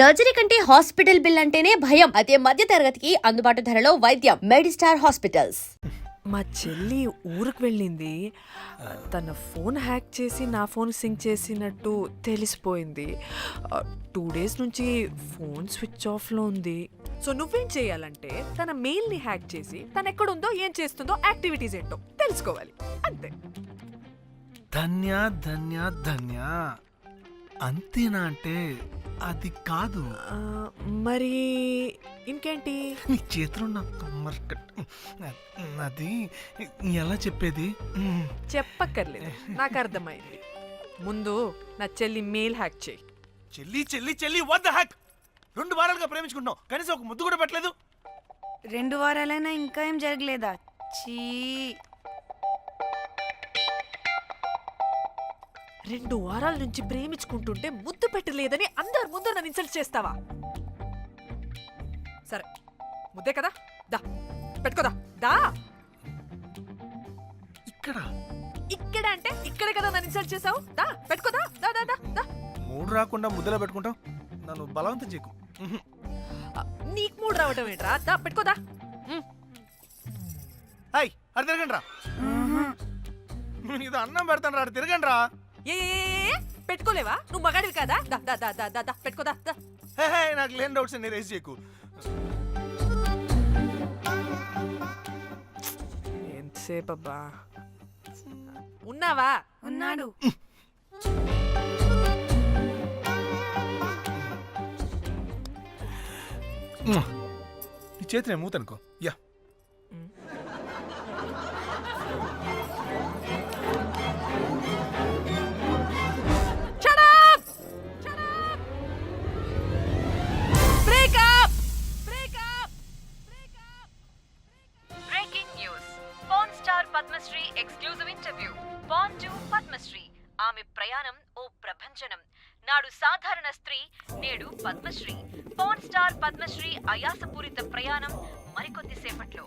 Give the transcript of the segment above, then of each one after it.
Surgery కంటే hospital bill అంటేనే భయం. అదే మధ్య తరగతికి అందుబాటు ధరలో వైద్యం. Medistar hospitals. మా చెల్లి ఊరికి వెళ్ళింది. తన ఫోన్ హ్యాక్ చేసి నా ఫోన్ సింక్ చేసినట్టు తెలిసిపోయింది. టూ డేస్ నుంచి ఫోన్ స్విచ్ ఆఫ్లో ఉంది. సో నువ్వేం చేయాలంటే తన మెయిల్ని హ్యాక్ చేసి తను ఎక్కడుందో ఏం చేస్తుందో యాక్టివిటీస్ ఏంటో తెలుసుకోవాలి. అంతే. ధన్య ధన్య ధన్య. అంతేనా అంటే అది కాదు. మరి ఇంకేంటి? నీ చేతిలో నా కమ్మర్ కట్ అది ఎలా చెప్పేది? చెప్పక్కర్లేదు. నాకు అర్థమైంది. ముందు నా చెల్లి మెయిల్ హ్యాక్ చేయి. చెల్లి చెల్లి చెల్లి వద్ద హ్యాక్ రెండు వారాలుగా ప్రేమించుకుంటున్నాం కనీసం ఒక ముద్దు కూడా పెట్టలేదు. రెండు వారాలైనా ఇంకా ఏం జరగలేదా? చీ. రెండు వారాల నుంచి ప్రేమించుకుంటుంటే ముద్దు పెట్టలేదని అందరు ముందు నన్ను ఇన్సల్ట్ చేస్తావా? సరే ముద్దే కదా? దా పెట్టుకోదా దా ఇక్కడ? ఇక్కడ అంటే ఇక్కడే కదా నన్ను ఇన్సల్ట్ చేసావు? దా పెట్టుకోదా దా దా దా దా మూడు రాకుండా ముద్దలో పెట్టుకుంటాం నన్ను బలవంతం చేయకు. నీకు మూడు రావటం ఏంట్రా? దా పెట్టుకోదా. హాయ్ అది తిరగండి రా ఇది అన్నం పెడతాను రా తిరగండి రా ఏ ఏ, ఏ, ఏ, పెట్టుకోలేవా? నువ్వు మగాడివి కదా? దా దా దా దా దా దా పెట్టుకోదా దా హే హే నాకు లేని డౌట్స్ అన్ని రేస్ చేయకు. ఎంతసేపు అబ్బా ఉన్నావా? ఉన్నాడు. నీ చేతిని మూతనుకో. ప్రయాణం మరికొద్ది సేపట్లో.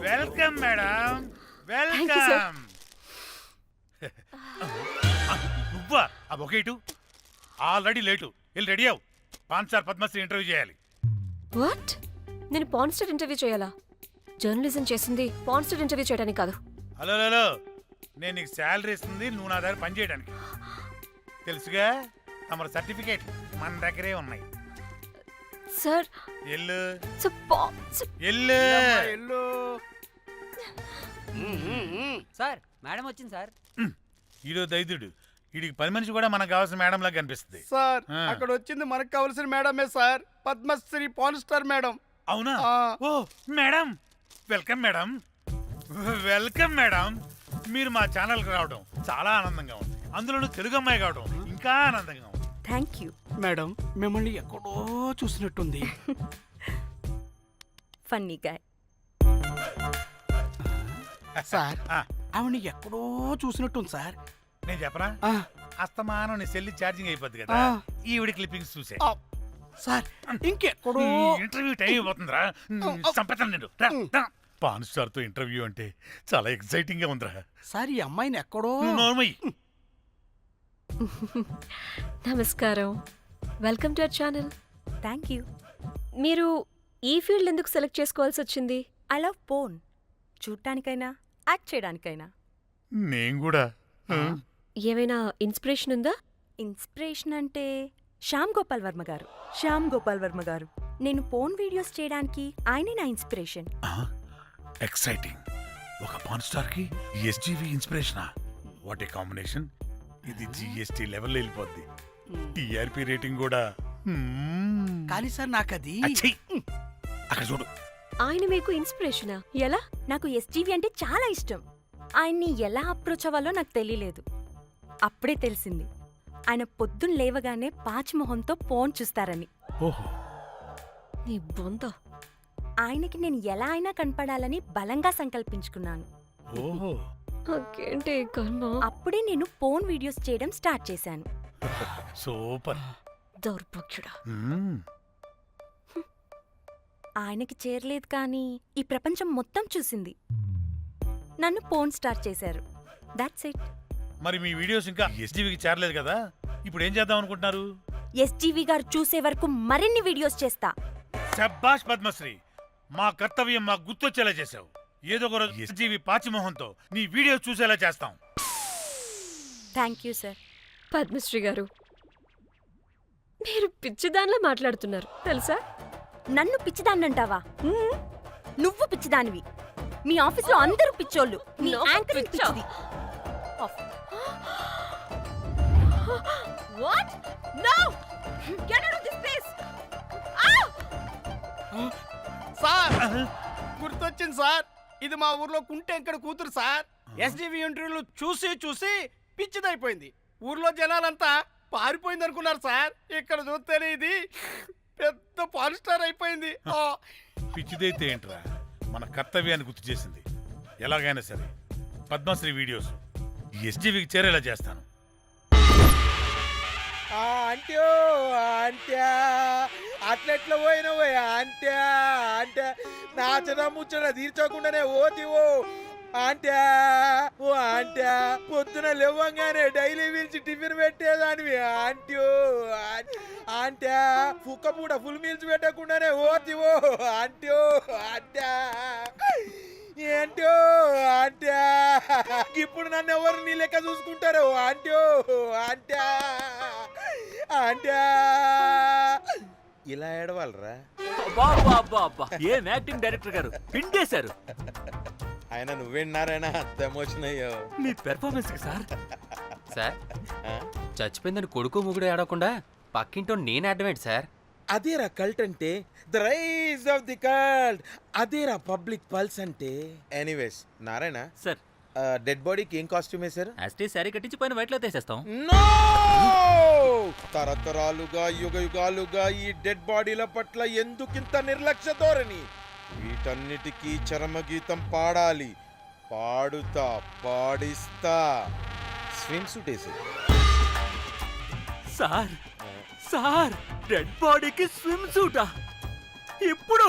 Welcome madam. Thank you, sir. Welcome. నువ్వా? ఆ బొకేటు ఆల్రెడీ లేటు. వెళ్ళి రెడీ అవు పాన్ సార్ పద్మశ్రీ ఇంటర్వ్యూ చేయాలి. వాట్? నేను పాన్స్టర్ ఇంటర్వ్యూ చేయాలా? జర్నలిజం చేసింది పాన్స్టర్ ఇంటర్వ్యూ చేయడానికి కాదు. Hello hello. నేను నీకు శాలరీ ఇస్తుంది నువ్వు నా దగ్గర పని చేయడానికి. తెలుసుగా? తమరు సర్టిఫికేట్ మన దగ్గరే ఉన్నాయి. సార్. ఎల్లు. ఎల్లు. ఎల్లు. సార్ మేడం వచ్చింది సార్. ఈడో దైదుడు వీడికి పని మనిషి కూడా మనకు కావాల్సిన మేడం లాగా కనిపిస్తుంది. సార్. అక్కడ వచ్చింది మనకు కావాల్సిన మేడమే sir. Padmasri pan star madam అవునా. ఓ madam welcome madam welcome madam మీరు మా ఛానల్కి రావడం చాలా ఆనందంగా ఉంది. అందులోనూ తెలుగు అమ్మాయి కావడం ఇంకా ఆనందంగా ఉంది. థ్యాంక్ యూ మేడం మిమ్మల్ని ఎక్కడో చూసినట్టుంది. ఫన్నీ గాయ్ సార్ ఆ, ఆవిడ ఎక్కడో చూసినట్టుంది సార్. నేను చెప్పనా? ఆ, అస్తమానం నీ సెల్లి ఛార్జింగ్ అయిపోద్ది కదా. ఆ. ఈవిడ క్లిప్పింగ్స్ చూసే. ఆ, సార్ ఇంకెక్కడో ఇంటర్వ్యూ టైం అయిపోతుందిరా. సంపెతాను నేను రా, రా. పాన్ స్టార్తో ఇంటర్వ్యూ అంటే చాలా ఎక్సైటింగ్గా ఉందిరా. సార్ ఈ అమ్మాయిని ఎక్కడో నోర్మయ్యి. నమస్కారం. Welcome to our channel. Thank you. మీరు ఈ ఫీల్డ్ ఎందుకు సెలెక్ట్ చేసుకోవాల్సి వచ్చింది? I love porn. చూడటానికైనా యాక్ట్ చేయడానికైనా. నేను కూడా. ఏమైనా ఇన్స్పిరేషన్ ఉందా? ఇన్స్పిరేషన్ అంటే శ్యామ్ గోపాల్ వర్మ గారు. శ్యామ్ గోపాల్ వర్మ గారు. నేను పోన్ వీడియోస్ చేయడానికి ఆయనే నా ఇన్స్పిరేషన్. ఎక్సైటింగ్ ఒక pan స్టార్కి SGV inspiration what a combination ఇది జిఎస్టి లెవెల్ వెళ్ళిపోద్ది. టిఆర్పి రేటింగ్ కూడా. మ్మ్. కానీ సార్ నాకు అది. అక్కడ చూడు. ఆయన మీకు ఇన్స్పిరేషనా ఎలా? నాకు ఎస్జీవి అంటే చాలా ఇష్టం. ఆయన్ని ఎలా అప్రోచ్ అవ్వాలో నాకు తెలియలేదు. అప్పుడే తెలిసింది. ఆయన పొద్దున్న లేవగానే పాచిమొహంతో ఫోన్ చూస్తారని. ఓహో. నీ బొంద ఆయనకి నేను ఎలా అయినా కనపడాలని బలంగా సంకల్పించుకున్నాను. ఓహో. నాకేంటి ఈ కర్మ? అప్పుడే నేను ఫోన్ వీడియోస్ చేయడం స్టార్ట్ చేశాను. సూపర్. దౌర్భాగ్యుడా. మ్మ్. ఆయనకి చేరలేదు కానీ ఈ ప్రపంచం మొత్తం చూసింది. నన్ను పోన్ స్టార్ చేశారు. దాట్స్ ఇట్ మరి మీ వీడియోస్ ఇంకా ఎస్టీవీకి చేరలేదు కదా? ఇప్పుడు ఏం చేద్దాం అనుకుంటున్నారు? ఎస్జీవి గారు చూసే వరకు మరిన్ని వీడియోస్ చేస్తా. శబ్బాష్ పద్మశ్రీ. మా కర్తవ్యం మాకు గుర్తొచ్చేలా చేశావు. ఏదో ఒక రోజు ఎస్జీవి పాచిమోహంతో నీ వీడియోస్ చూసేలా చేస్తాం. థ్యాంక్ యూ సార్ పద్మశ్రీ గారు మీరు పిచ్చిదానిలా మాట్లాడుతున్నారు తెలుసా? నన్ను పిచ్చిదాన్నంటావా? హ్మ్? నువ్వు పిచ్చిదానివి. మీ ఆఫీస్లో అందరూ పిచ్చోళ్ళు. మీ నాకు యాంకరింగ్ పిచ్చా? పిచ్చిది. Off. What no get out of this place sir గుర్తొచ్చింది సార్. ఇది మా ఊర్లో కుంటెంకడ కూతురు సార్. ఎస్డివి ఇంటర్వ్యూలు చూసి చూసి పిచ్చిదైపోయింది. ఊర్లో జనాలంతా పారిపోయింది అనుకున్నారు సార్. ఇక్కడ చూస్తేనే ఇది పెద్ద పాన్ స్టార్ అయిపోయింది. ఆ. పిచ్చిదైతే ఏంట్రా? మన కర్తవ్యాన్ని గుర్తు చేసింది. ఎలాగైనా సరే పద్మశ్రీ వీడియోస్ ఎస్జీవికి చేరేలా చేస్తాను. అంట్యో అంట్యా అట్లెట్లా పోయినవో అంట్యా అంటే చిన్న ముచ్చట తీర్చకుండానే ఓతివో అంట్యా ఓ అంట్యా పొద్దున లేవంగానే డైలీ పిలిచి టిఫిన్ పెట్టేదానివి ఆంట్యో అంట్యా కుక్క పూట ఫుల్ మీల్స్ పెట్టకుండానే ఓతివో అంట్యో అంట్యా ఏంటో అంట్యా ఇప్పుడు నన్ను ఎవరు నీ లెక్క చూసుకుంటారు? అంట్యో అంట్యా అంట్యా ఇలా ఏడవాలరా? అబ్బా అబ్బా అబ్బా ఏం యాక్టింగ్ డైరెక్టర్ గారు? పిండేశారు. ఆయన నువ్వేనారాయణ అంత ఎమోషన్ అయ్యో మీ పెర్ఫార్మెన్స్కి సార్. సార్? చచ్చిపోయిందని కొడుకు ముగుడు ఏడవకుండా పక్కింటో నేను అడ్డమేంటి సార్? అదేరా కల్ట్ అంటే the rise of the cult అదేరా పబ్లిక్ పల్స్ అంటే. ఎనీవేస్ నారాయణ సార్ డెడ్ బాడీకి ఏం కాస్ట్యూమ్ వేశారు? యాస్టీ శారీ కట్టించి పైన వైట్లో తీసేస్తాం నో తరతరాలుగా యుగ యుగాలుగా ఈ డెడ్ బాడీల పట్ల ఎందుకింత నిర్లక్ష్య ధోరణి? వీటన్నిటికీ చరమగీతం పాడాలి. పాడుతా పాడిస్తా. స్విమ్ సూట్ వేసి సార్ సార్ డెడ్ బాడీకి స్విమ్ సూటా ఇప్పుడు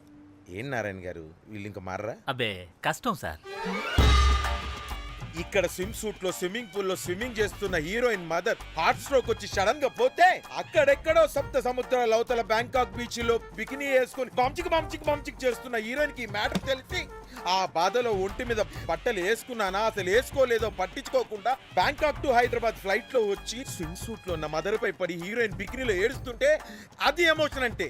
ఏం నారాయణ గారు? వీళ్ళు ఇంకా మారరా? అబ్బే కష్టం సార్. ఇక్కడ స్విమ్ సూట్లో స్విమ్మింగ్ పూల్లో స్విమ్మింగ్ చేస్తున్న హీరోయిన్ మదర్ హార్ట్ స్ట్రోక్ వచ్చి సడన్గా పోతే అక్కడెక్కడో సప్త సముద్రాల అవతల బ్యాంకాక్ బీచ్లో బికినీ వేసుకొని బంచిక్ బంచిక్ బంచిక్ చేస్తున్న హీరోయిన్కి మ్యాటర్ తెలిసి ఆ బాధలో ఒంటి మీద బట్టలు వేసుకున్నానా అసలు వేసుకోలేదో పట్టించుకోకుండా బ్యాంకాక్ టు హైదరాబాద్ ఫ్లైట్లో వచ్చి స్విమ్ సూట్లో ఉన్న మదర్ పై పడి హీరోయిన్ బికినీలో ఏడుస్తుంటే అది ఎమోషన్ అంటే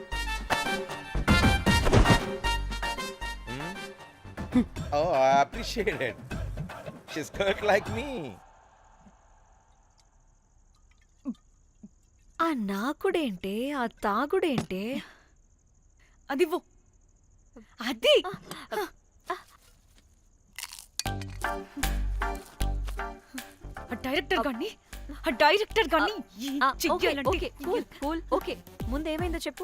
oh I appreciate it she skirt like me ఆ నాకుడేంటే ఆ తాగుడేంటే? అదివ్వు అది! ఆ డైరెక్టర్ గాని ఆ డైరెక్టర్ గాని ఏం చెయ్యాలంటే ఓకే కూల్. Cool okay. ముందు ఏమైందో చెప్పు.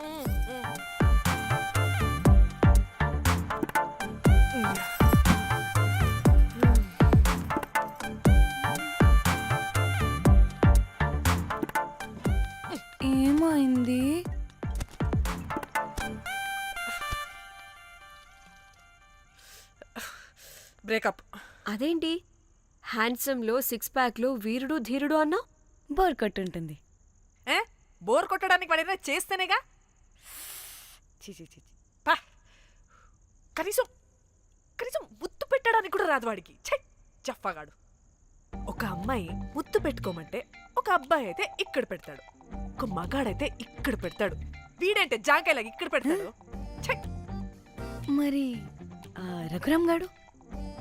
బ్రేకప్. అదేంటి? హ్యాండ్సమ్లో సిక్స్ ప్యాక్లో వీరుడు ధీరుడు అన్నావు బోర్ ఉంటుంది ఏ? బోర్ కొట్టడానికి వాడైనా చేస్తేనేగా? చీ చీ చీ చీ. పా. కనీసం కనీసం ముద్దు పెట్టడానికి కూడా రాదు వాడికి. ఛై చెప్పగాడు ఒక అమ్మాయి ముద్దు పెట్టుకోమంటే ఒక అబ్బాయి అయితే ఇక్కడ పెడతాడు. ఒక మగాడైతే ఇక్కడ పెడతాడు. వీడంటే జాంకాయలాగా ఇక్కడ పెడతాడు? ఛై. మరి ఆ, రఘురామ్ గాడు?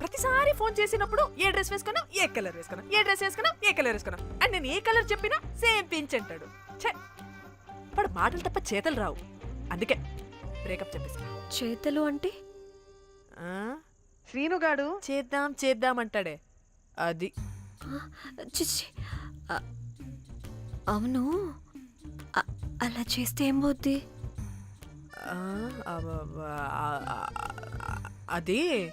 ప్రతిసారి ఫోన్ చేసినప్పుడు ఏ డ్రెస్ వేసుకున్నావు? ఏ కలర్ వేసుకున్నావు? ఏ డ్రెస్ వేసుకున్నావు? ఏ కలర్ వేసుకున్నావు? అండ్ నేను ఏ కలర్ చెప్పినా సేమ్ పించ్ అంటాడు. వాడు మాటలు తప్ప చేతలు రావు. అందుకే బ్రేకప్ చెప్పేసి చేతలు అంటే? శ్రీనుగాడు చేద్దాం చేద్దాం అంటాడే. అది. అవును. అలా చేస్తే ఏం పోద్ది? అది.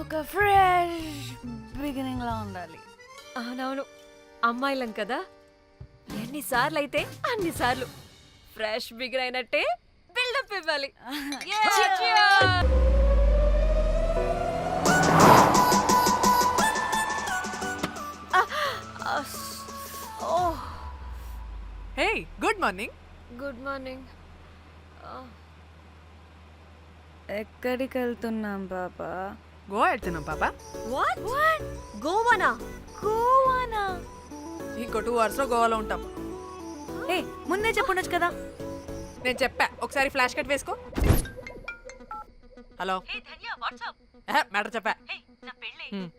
ఒక ఫ్రెష్ బిగినింగ్ లా ఉండాలి. అవునవును. అమ్మాయిలం కదా. ఎన్నిసార్లు అయితే అన్నిసార్లు ఫ్రెష్ బిగిన్ అయినట్టే బిల్డప్ ఇవ్వాలి. Hey good morning good morning ఎక్కడికి వెళ్తున్నాం పాపా? గోవా వెళ్తున్నాం పాప? వాట్ వాట్ గోవానా? గోవానా? ఇంకో టూ అవర్స్లో గోవాలో ఉంటాం. ఏ ముందే చెప్పుండొచ్చు కదా? నేను చెప్పా. ఒకసారి ఫ్లాష్ కట్ వేసుకో. హలో. మ్యాటర్ చెప్పా. హ్మ్.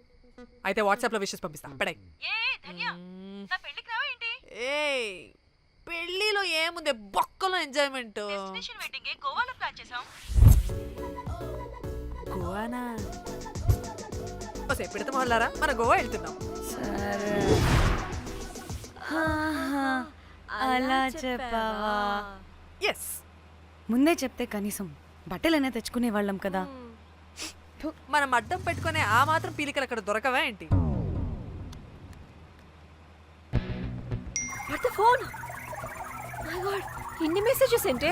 అయితే వాట్సాప్లో విషెస్ పంపిస్తా. పడాయి. ఏ ధన్య నా పెళ్ళికి రావా ఏంటి? ఏ పెళ్ళిలో ఏముంది? బొక్కలో ఎంజాయ్మెంట్ డెస్టినేషన్ వెడ్డింగ్ గోవాలో ప్లాన్ చేసాం. గోవానా? ఓసే పిడత మొహల్లారా మన గోవా వెళ్తున్నాం. సరే. హాహా, అలా చెప్పావా? ఎస్ ముందే చెప్తే కనీసం బట్టలైనా తెచ్చుకునే వాళ్ళం కదా. మనం అడ్డం పెట్టుకునే ఆ మాత్రం పీలికలు అక్కడ దొరకవా ఏంటి? ఫోన్. మై గాడ్ ఇన్ని మెసేజెస్ ఏంటే?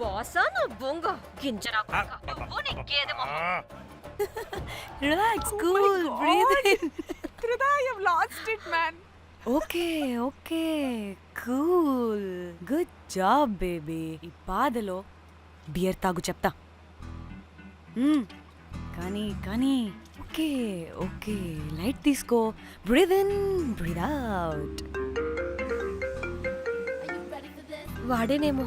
బాసా నా బొంగ. గింజరా relax cool breathe in త్రిదా I lost it man okay okay cool good job baby ఈ బాధలో బియర్ తాగు చెప్తా. మ్మ్. కానీ కానీ ఓకే ఓకే. లైట్ తీసుకో. Breathe in breathe out వాడేనేమో.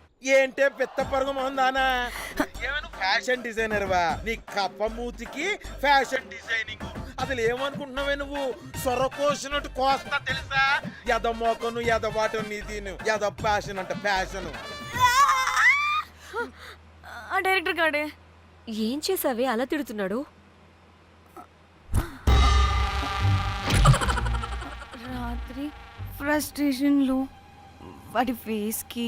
ఏంటే పెద్ద పరుగు మొహందానా ఏమైనా ఫ్యాషన్ డిజైనర్ వా? నీ కప్ప మూతికి ఫ్యాషన్ డిజైనింగ్ అసలు ఏమనుకుంటున్నావే నువ్వు? సొర కోసినట్టు కోస్తా తెలుసా? ఎద మోకను ఎద వాటను నీ దీని. ఎద ఫ్యాషన్ అంట ఫ్యాషన్ ఆ డైరెక్టర్ గాడే. ఏం చేసావే? అలా తిడుతున్నాడు. రాత్రి ఫ్రస్ట్రేషన్లో వాటి ఫేస్కి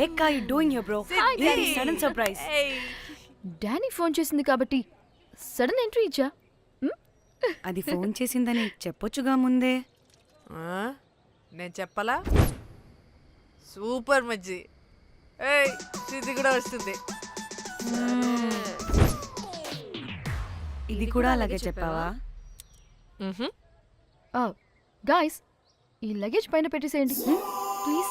Heck are you doing here bro ఇది సడన్ సర్ప్రైజ్ డానీ ఫోన్ చేసింది కాబట్టి సడన్ ఎంట్రీ ఇచ్చా. అది ఫోన్ చేసిందని చెప్పొచ్చుగా ముందే. ఆ, నేను చెప్పలా? సూపర్ మజ్జి. ఏయ్ ఇది కూడా వస్తుంది. ఇది కూడా అలాగే చెప్పావా? గాయస్ ఈ లగేజ్ పైన పెట్టేసేయండి. Please.